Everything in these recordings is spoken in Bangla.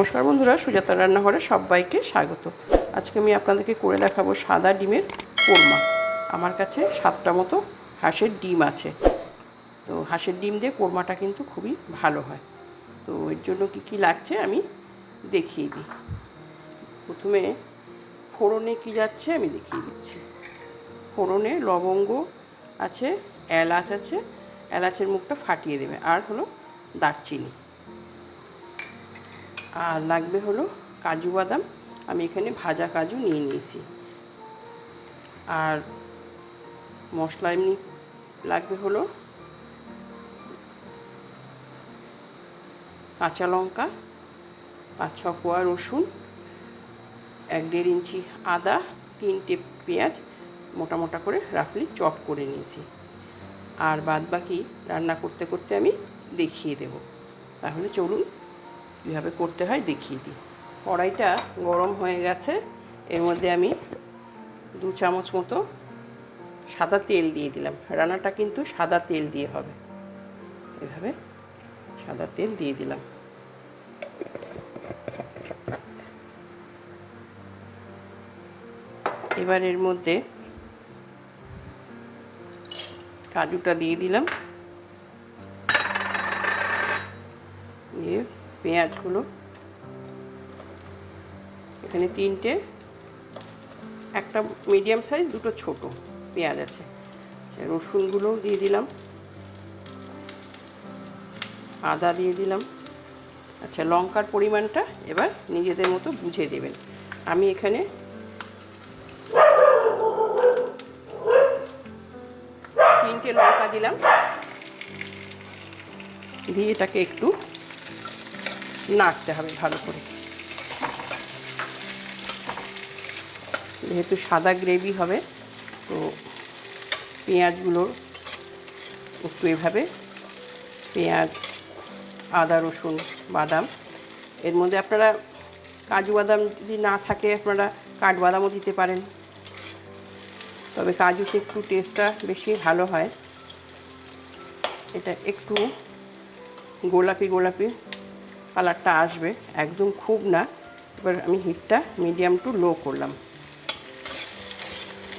নমস্কার বন্ধুরা, সুজাতা রান্নাঘরে সবাইকে স্বাগত। আজকে আমি আপনাদেরকে করে দেখাবো সাদা ডিমের কোরমা। আমার কাছে সাতটা মতো হাঁসের ডিম আছে। তো হাঁসের ডিম দিয়ে কোরমাটা কিন্তু খুবই ভালো হয়। তো এর জন্য কি কি লাগছে আমি দেখিয়ে দিই। প্রথমে ফোড়নে কি যাচ্ছে আমি দেখিয়ে দিচ্ছি। ফোড়নে লবঙ্গ আছে, এলাচ আছে, এলাচের মুখটা ফাটিয়ে দেবে। আর হলো দারচিনি। আর লাগবে হলো কাজু বাদাম। আমি এখানে ভাজা কাজু নিয়ে নিয়েছি। আর মশলা এমনি লাগবে হলো কাঁচা লঙ্কা, পাঁচ ছ কোয়া রসুন, এক দেড় ইঞ্চি আদা তিনটে পেঁয়াজ মোটা মোটা করে রাফলি চপ করে নিয়েছি। আর বাদ বাকি রান্না করতে করতে আমি দেখিয়ে দেব। তাহলে চলুন কীভাবে করতে হয়, দেখিয়ে দিই। কড়াইটা গরম হয়ে গেছে। এর মধ্যে আমি দু চামচ মতো সাদা তেল দিয়ে দিলাম। রান্নাটা কিন্তু সাদা তেল দিয়ে হবে। এভাবে সাদা তেল দিয়ে দিলাম। এবার এর মধ্যে কাজুটা দিয়ে দিলাম। পেঁয়াজগুলো। এখানে তিনটে, একটা মিডিয়াম সাইজ দুটো ছোট পেঁয়াজ আছে। আচ্ছা রসুনগুলোও দিয়ে দিলাম। আদা দিয়ে দিলাম। আচ্ছা লঙ্কার পরিমাণটা এবার নিজেদের মতো বুঝে দেবেন। আমি এখানে তিনটে লঙ্কা দিলাম। দিয়ে এটাকে একটু নাড়তে হবে ভালো করে। যেহেতু সাদা গ্রেভি হবে, তো পেঁয়াজগুলো একটু এভাবে, পেঁয়াজ, আদা, রসুন, বাদাম। এর মধ্যে আপনারা কাজু বাদাম যদি না থাকে, আপনারা কাঠবাদামও দিতে পারেন। তবে কাজুতে একটু টেস্টটা বেশি ভালো হয়। এটা একটু গোলাপি গোলাপি কালারটা আসবে, একদম খুব না। এবার আমি হিটটা মিডিয়াম টু লো করলাম।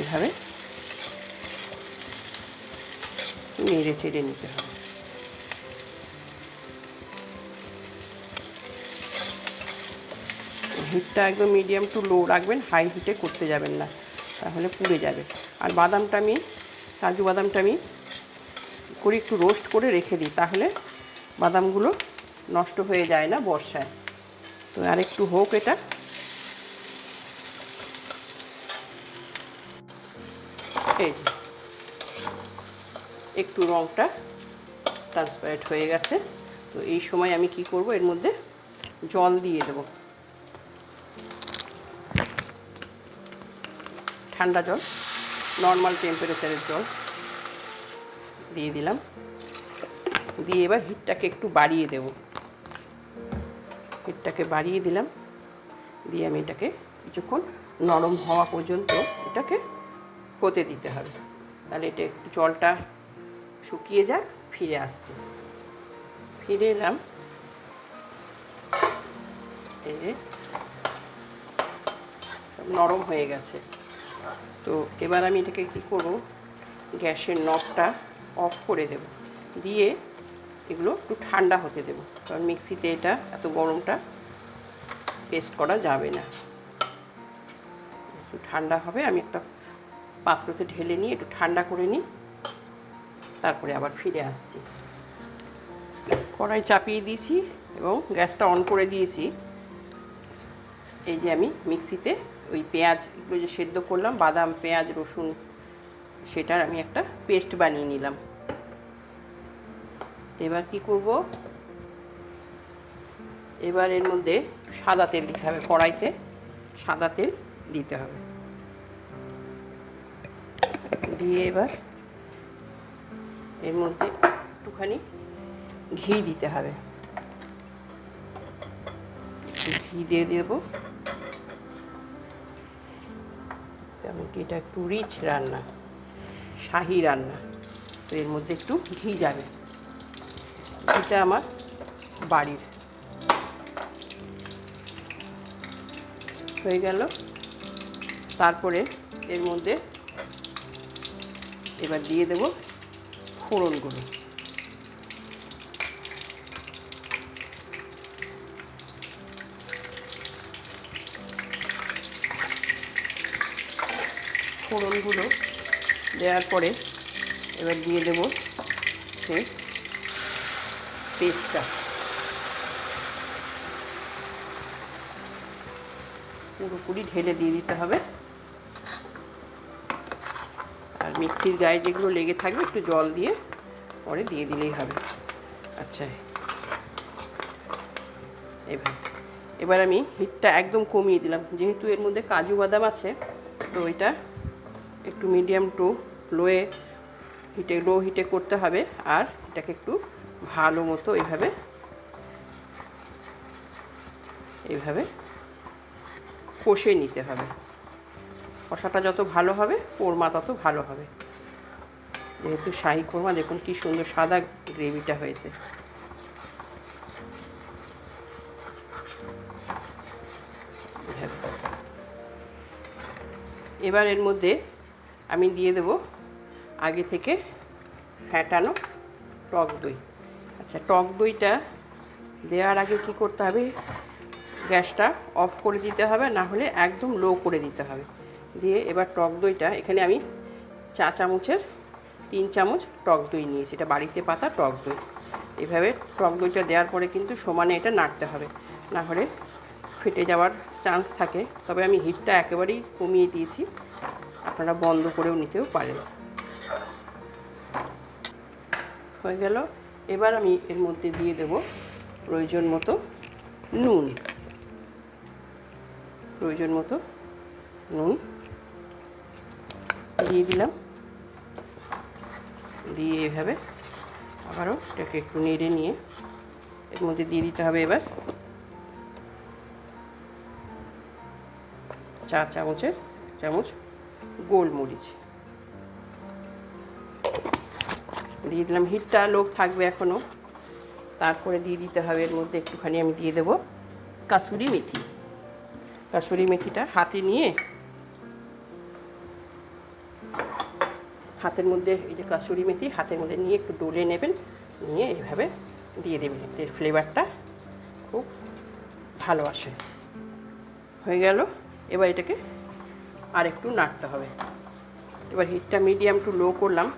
এভাবে নেড়ে ছেড়ে নিতে হবে। হিটটা একদম মিডিয়াম টু লো রাখবেন, হাই হিটে করতে যাবেন না, তাহলে পুড়ে যাবে। আর বাদামটা আমি, কাজু বাদামটা আমি করে একটু রোস্ট করে রেখে দিই, তাহলে বাদামগুলো নষ্ট হয়ে যায় না বর্ষায়। তো আর একটু হোক এটা। এই যে, একটু রঙটা ট্রান্সপারেন্ট হয়ে গেছে। তো এই সময় আমি কি করব, এর মধ্যে জল দিয়ে দেবো। ঠান্ডা জল নর্মাল টেম্পারেচারের জল দিয়ে দিলাম। দিয়ে এবার হিটটাকে একটু বাড়িয়ে দেব। হিটটাকে বাড়িয়ে দিলাম। দিয়ে আমি এটাকে কিছুক্ষণ নরম হওয়া পর্যন্ত এটাকে হতে দিতে হবে। তাহলে এটা একটু জলটা শুকিয়ে যাক, ফিরে আসছে। ফিরে এলাম। এই যে নরম হয়ে গেছে। তো এবার আমি এটাকে কী করব? গ্যাসের নবটা অফ করে দেব। দিয়ে এগুলো একটু ঠান্ডা হতে দেব। কারণ মিক্সিতে এটা, এত গরমটা পেস্ট করা যাবে না। একটু ঠান্ডা হবে, আমি একটা পাত্রতে ঢেলে নিয়ে একটু ঠান্ডা করে নিই, তারপরে আবার ফিরে আসছি। কড়াই চাপিয়ে দিয়েছি এবং গ্যাসটা অন করে দিয়েছি। এই যে আমি মিক্সিতে ওই পেঁয়াজ এগুলো যে সেদ্ধ করলাম, বাদাম, পেঁয়াজ, রসুন, সেটার আমি একটা পেস্ট বানিয়ে নিলাম। এবার কি করব? এবার এর মধ্যে সাদা তেল দিতে হবে কড়াইতে। সাদা তেল দিতে হবে। দিয়ে এবার এর মধ্যে একটুখানি ঘি দিতে হবে। ঘি দিয়ে দেবো। কি এটা একটু রিচ রান্না, শাহি রান্না। তো এর মধ্যে একটু ঘি যাবে। ঘিটা আমার বাড়ির। হয়ে গেল। তারপরে এর মধ্যে এবার দিয়ে দেব ফোড়নগুলো ফোড়নগুলো দেওয়ার পরে এবার দিয়ে দেব সে পেস্টটা পুরোপুরি ঢেলে দিয়ে দিতে হবে। আর মিক্সির গায়ে যেগুলো লেগে থাকবে, একটু জল দিয়ে পরে দিয়ে দিলেই হবে। আচ্ছা। এবার এবার আমি হিটটা একদম কমিয়ে দিলাম। যেহেতু এর মধ্যে কাজু বাদাম আছে, তো এটা একটু মিডিয়াম টু লোয়ে হিটে লো হিটে করতে হবে। আর এটাকে একটু ভালো মতো এইভাবে এইভাবে কষে নিতে হবে। কষাটা যত ভালো হবে, কোরমা তত ভালো হবে। যেহেতু শাহি কোরমা, দেখুন কি সুন্দর সাদা গ্রেভিটা হয়েছে। এবার এর মধ্যে আমি দিয়ে দেব আগে থেকে ফ্যাটানো টক দই। আচ্ছা টক দইটা দেওয়ার আগে কি করতে হবে? গ্যাসটা অফ করে দিতে হবে, না হলে একদম লো করে দিতে হবে। দিয়ে এবার টক দইটা, এখানে আমি চা চামচের তিন চামচ টক দই নিয়েছি, এটা বাড়িতে পাতা টক দই। এভাবে টক দইটা দেওয়ার পরে কিন্তু সমানে এটা নাড়তে হবে, না হলে ফেটে যাওয়ার চান্স থাকে। তবে আমি হিটটা একেবারেই কমিয়ে দিয়েছি, আপনারা বন্ধ করেও নিতেও পারেন। হয়ে গেল। এবার আমি এর মধ্যে দিয়ে দেব প্রয়োজন মতো নুন। প্রয়োজন মতো নুন। দিয়ে দিলাম। দিয়ে এভাবে আবারও এটাকে একটু নেড়ে নিয়ে এর মধ্যে দিয়ে দিতে হবে এবার চা চামচের চামচ গোলমরিচ। দিয়ে দিলাম। হিটটা লোক থাকবে এখনও তারপরে দিয়ে দিতে হবে, এর মধ্যে একটুখানি আমি দিয়ে দেবো কাসুরি মেথি। কাসুরি মেথিটা হাতে নিয়ে, হাতের মধ্যে এই যে কাসুরি মেথি হাতের মধ্যে নিয়ে একটু ডলে নেবেন, নিয়ে এইভাবে দিয়ে দেবেন। এর ফ্লেভারটা খুব ভালো আসে। হয়ে গেল। এবার এটাকে আর একটু নাড়তে হবে। এবার হিটটা মিডিয়াম টু লো করলাম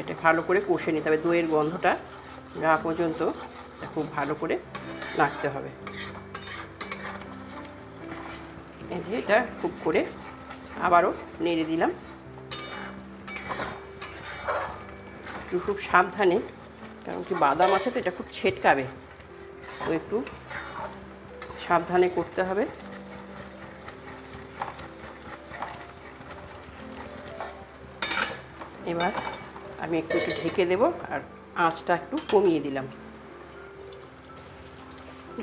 এটা ভালো করে কষে নিতে হবে। দইয়ের গন্ধটা যাওয়া পর্যন্ত খুব ভালো করে নাড়তে হবে। এই যে এটা খুব করে আবারও নেড়ে দিলাম। একটু খুব সাবধানে, কারণ কি বাদাম আছে তো, এটা খুব ছেটকাবে। তো একটু সাবধানে করতে হবে। এবার আমি একটু একটু ঢেকে দেব আর আঁচটা একটু কমিয়ে দিলাম।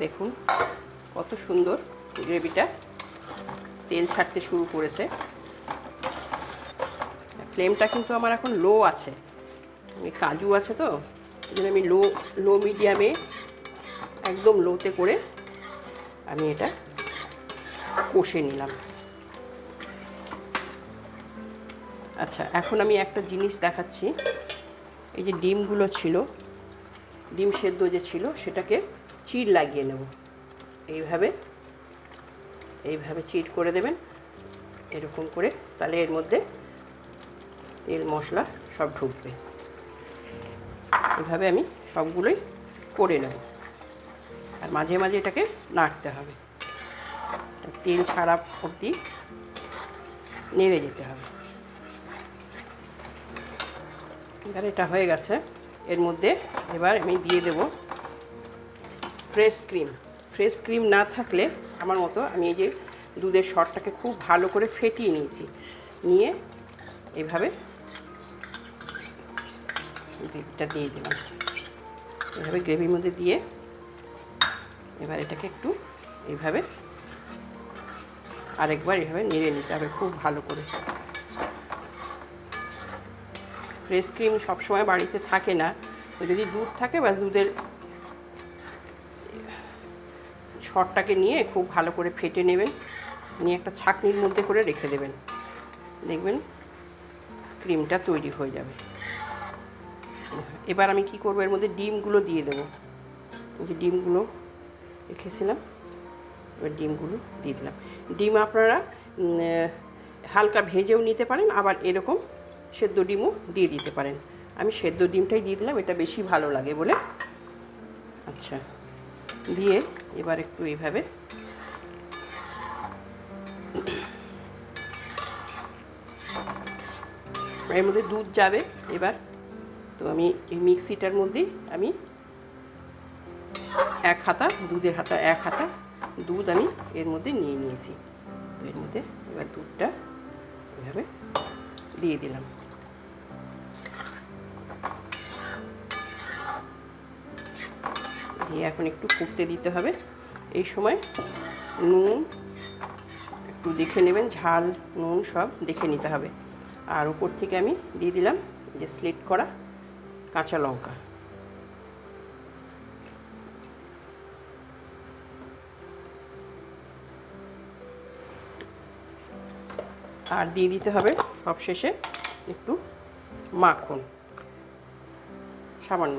দেখুন কত সুন্দর গ্রেভিটা তেল ছাড়তে শুরু করেছে। ফ্লেমটা কিন্তু আমার এখন লো আছে। কাজু আছে তো জন্য আমি লো লো মিডিয়ামে একদম লোতে করে আমি এটা কষে নিলাম। আচ্ছা এখন আমি একটা জিনিস দেখাচ্ছি। এই যে ডিমগুলো ছিল, ডিম সেদ্ধ যে ছিল, সেটাকে চিড় লাগিয়ে নেব। এইভাবে এইভাবে চিট করে দেবেন, এরকম করে, তাহলে এর মধ্যে তেল, মশলা সব ঢুকবে। এভাবে আমি সবগুলোই করে নেব। আর মাঝে মাঝে এটাকে নাড়তে হবে। তেল ছাড়া অবধি নেড়ে যেতে হবে। এবার এটা হয়ে গেছে। এর মধ্যে এবার আমি দিয়ে দেব ফ্রেশ ক্রিম। ফ্রেশ ক্রিম না থাকলে আমার মতো আমি এই যে দুধের শরটাকে খুব ভালো করে ফেটিয়ে নিয়েছি। নিয়ে এভাবে গ্রেভিটা দিয়ে দিলাম। এভাবে গ্রেভির মধ্যে দিয়ে এবার এটাকে একটু এইভাবে আরেকবার এভাবে নেড়ে নিতে হবে খুব ভালো করে। ফ্রেশ ক্রিম সবসময় বাড়িতে থাকে না। তো যদি দুধ থাকে বা দুধের ছড়টাকে নিয়ে খুব ভালো করে ফেটে নেবেন। নিয়ে একটা ছাকনির মধ্যে করে রেখে দেবেন। দেখবেন ক্রিমটা তৈরি হয়ে যাবে। এবার আমি কি করব? এর মধ্যে ডিমগুলো দিয়ে দেবো। যে ডিমগুলো রেখেছিলাম, এবার ডিমগুলো দিয়ে দিলাম। ডিম আপনারা হালকা ভেজেও নিতে পারেন। আবার এরকম সেদ্ধ ডিমও দিয়ে দিতে পারেন। আমি সেদ্ধ ডিমটাই দিয়ে দিলাম, এটা বেশি ভালো লাগে বলে। আচ্ছা দিয়ে এবার একটু এইভাবে এর মধ্যে দুধ যাবে এবার। তো আমি এই মিক্সিটার মধ্যেই আমি এক হাতা, দুধের হাতা, এক হাতা দুধ আমি এর মধ্যে নিয়ে নিয়েছি। তো এর মধ্যে এবার দুধটা এভাবে দিয়ে দিলাম। দিয়ে এখন একটু ফুটতে দিতে হবে। এই সময় নুন একটু দেখে নেবেন, ঝাল, নুন সব দেখে নিতে হবে। আর উপর থেকে আমি দিয়ে দিলাম যে স্লিট করা কাঁচা লঙ্কা। আর দিয়ে দিতে হবে সবশেষে একটু মাখন, সামান্য।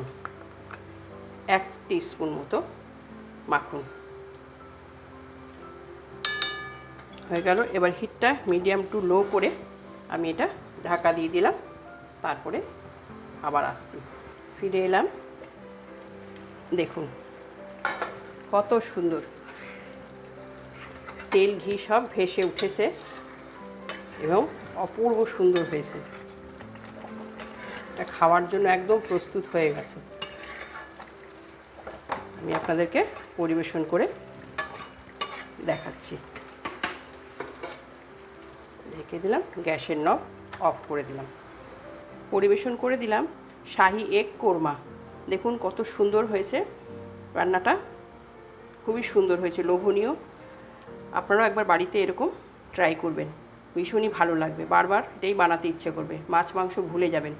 এক স্পুন মতো মাখন। হয়ে গেল, এবার হিটটা মিডিয়াম টু লো করে আমি এটা ঢাকা দিয়ে দিলাম, তারপরে আবার আসছি। ফিরে এলাম। দেখুন, কত সুন্দর। তেল, ঘি সব ভেসে উঠেছে এবং অপূর্ব সুন্দর হয়েছে। এটা খাওয়ার জন্য একদম প্রস্তুত হয়ে গেছে। আমি আপনাদেরকে পরিবেশন করে দেখাচ্ছি। ঢেকে দিলাম, গ্যাসের নব অফ করে দিলাম। পরিবেশন করে দিলাম শাহি এগ কোরমা। দেখুন কত সুন্দর হয়েছে রান্নাটা। খুবই সুন্দর হয়েছে, লোভনীয়। আপনারাও একবার বাড়িতে এরকম ট্রাই করবেন। ভীষণই ভালো লাগবে, বারবার এটাই বানাতে ইচ্ছে করবে, মাছ মাংস ভুলে যাবেন।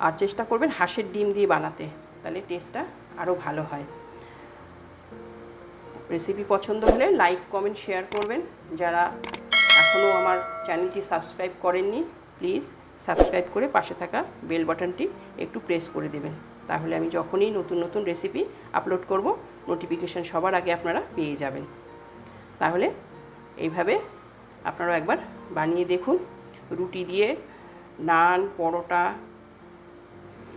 আর চেষ্টা করবেন হাঁসের ডিম দিয়ে বানাতে, তাহলে টেস্টটা আরও ভালো হয়। রেসিপি পছন্দ হলে লাইক কমেন্ট শেয়ার করবেন। যারা এখনও আমার চ্যানেলটি সাবস্ক্রাইব করেননি প্লিজ সাবস্ক্রাইব করে পাশে থাকা বেল বাটনটি একটু প্রেস করে দেবেন। তাহলে আমি যখনই নতুন নতুন রেসিপি আপলোড করব নোটিফিকেশান সবার আগে আপনারা পেয়ে যাবেন। তাহলে এইভাবে আপনারা একবার বানিয়ে দেখুন। রুটি দিয়ে নান, পরোটা,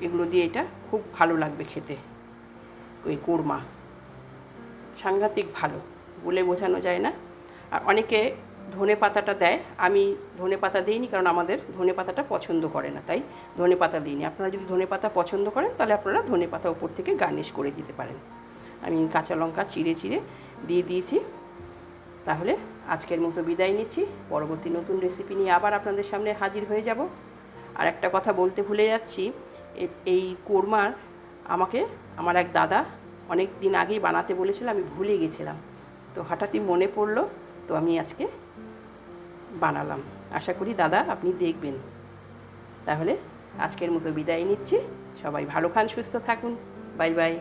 এগুলো দিয়ে এটা খুব ভালো লাগবে খেতে। ওই কোরমা। সাংঘাতিক ভালো, বলে বোঝানো যায় না। আর অনেকে ধনে পাতাটা দেয়, আমি ধনে পাতা দিইনি কারণ আমাদের ধনে পাতাটা পছন্দ করে না, তাই ধনে পাতা দিইনি। আপনারা যদি ধনে পাতা পছন্দ করেন, তাহলে আপনারা ধনে পাতা উপর থেকে গার্নিশ করে দিতে পারেন। আমি কাঁচা লঙ্কা চিড়ে চিড়ে দিয়ে দিয়েছি। তাহলে আজকের মতো বিদায় নিচ্ছি। পরবর্তী নতুন রেসিপি নিয়ে আবার আপনাদের সামনে হাজির হয়ে যাব। আর একটা কথা বলতে ভুলে যাচ্ছি এই কোরমার আমাকে, আমার এক দাদা অনেক দিন আগেই বানাতে বলেছিল, আমি ভুলে গেছিলাম। তো হঠাৎই মনে পড়ল, তো আমি আজকে বানালাম। আশা করি দাদা আপনি দেখবেন। তাহলে আজকের মতো বিদায় নিচ্ছি। সবাই ভালো খান, সুস্থ থাকুন। Bye bye.